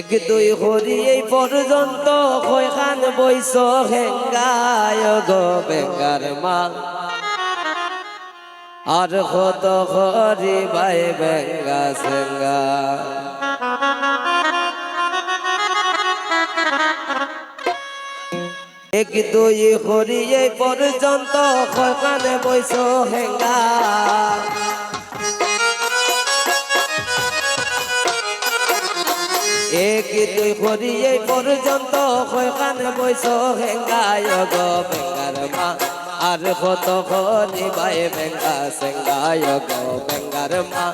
এক দুই হরি এই পর্যন্ত কয়খান বইস হেঙ্গায় গো বেঙ্গার মা আর কত হরি বাই বেঙ্গা সেঙ্গা। এক দুই হরি এই পর্যন্ত কয়খান বইস হেঙ্গা। এক দুই করি এই পর্যন্ত কয়খান বৈশ হেঙ্গায় গো বেঙ্গার মা। আর কত হরি বাই বেঙ্গা সেঙ্গায় গো বেঙ্গার মা।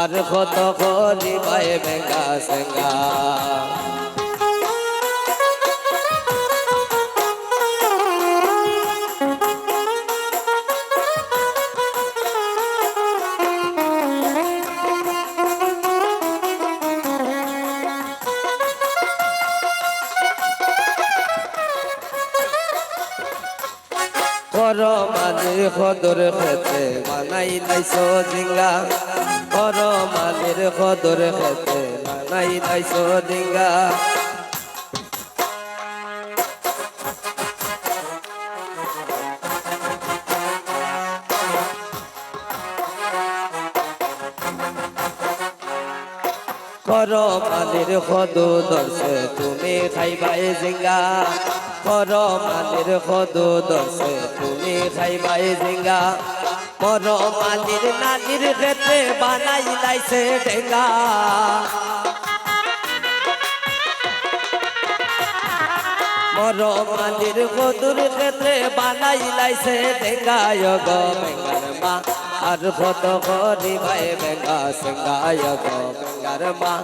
আর কত হরি বাই বেঙ্গা সেঙ্গা। মালির সদর খেতে বানাই লাইছ ডিঙ্গা কর মালির সদর খেতে বানাই লাইছ ডিঙ্গা কর মালির সদু দর্শে তুমি খাইবাই জিঙ্গা। কর মালির সদু দর্শে তুমি খাইবাই জিঙ্গা। কর মালির নালির ক্ষেত্রে বানাই লাইছে ডেঙ্গা। মর মালির সদুর ক্ষেত্রে বানাই লাইছে ডেঙ্গায় গো বেঙ্গার মা, আর কত করি ভাই বেঙ্গা সিঙ্গায় গো বেঙ্গার মা,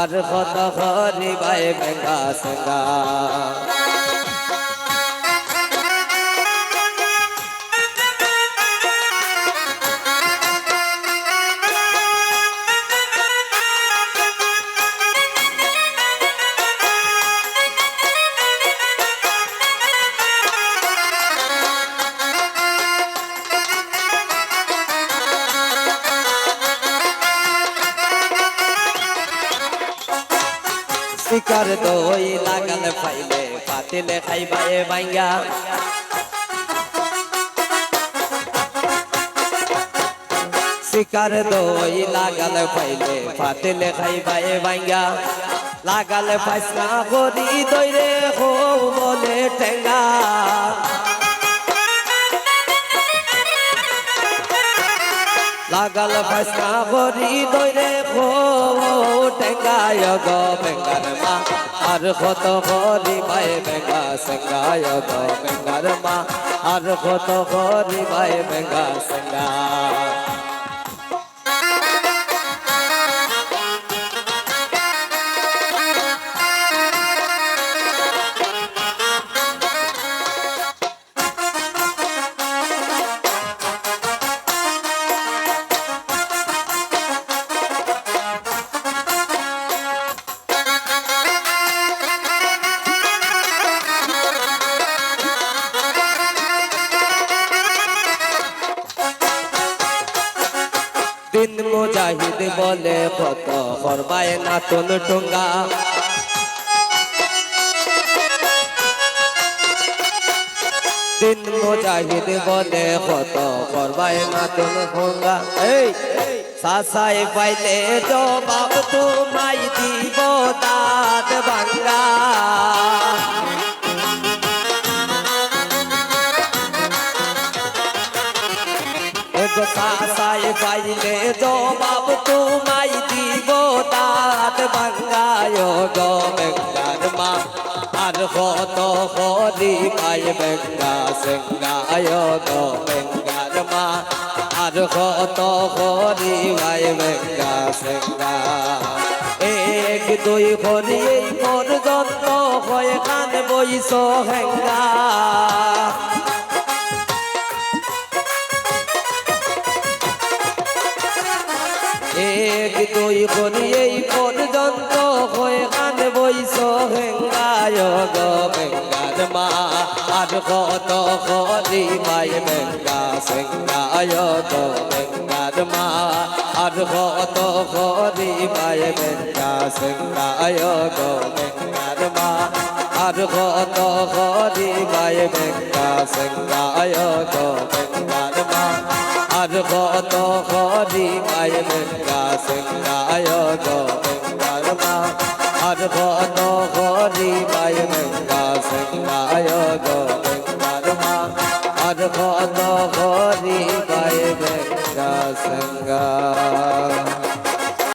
আর কত করি ভাই বেঙ্গা সিঙ্গা। শিকার দই লাগাল ফাইলে, পাতিলে খাইবাই বাইঙ্গা শিকার দই লাগাল ফাইলে, পাতিলে খাইবাই বাইঙ্গা লাগাল ফাইসনা করি দইরে, হো বলে টেঙ্গা লাগাল ফাঁসা বরি দৈরে খো টেঙ্গায় গো বেঙ্গার মা। আর কত করি ভাই বেঙ্গা সেঙ্গায় গো বেঙ্গার মা। আর কত করি ভাই বেঙ্গা সেঙ্গা দিন মুজাহিদ বলে কত করবায় নাতুন টুঙ্গা। দিন মুজাহিদ বলে কত করবায় নাতুন টুঙ্গা। এই, সাসাই পাইলে জবাব তোমাই দিব দাঁত ভাঙ্গা। সাসাই পাইলে জবাব তোমাই দিব দাঁত ভাঙ্গায় গো বেঙ্গার মা আর কত হরি পাই বেঙ্গা সেঙ্গায় গো বেঙ্গার মা আর কত হরি পাই বেঙ্গা সেঙ্গা এক দুই হরি এই পর্যন্ত হয়ে কান বইস হেঙ্গা এক দুই করি এই পর্যন্ত হয়ে গান বইস হেঙ্গায় গো বেঙ্গার মা। আর কত করি মাই বেঙ্গা সেঙ্গায় গো বেঙ্গার মা। আর কত করি মায় বেঙ্গা সিংহায় গো বেঙ্গার মা। আর কত করি মায় বেঙ্গা সিংহায় গো বেঙ্গার মা। আর কত করি মায় বেঙ্গা Gracias.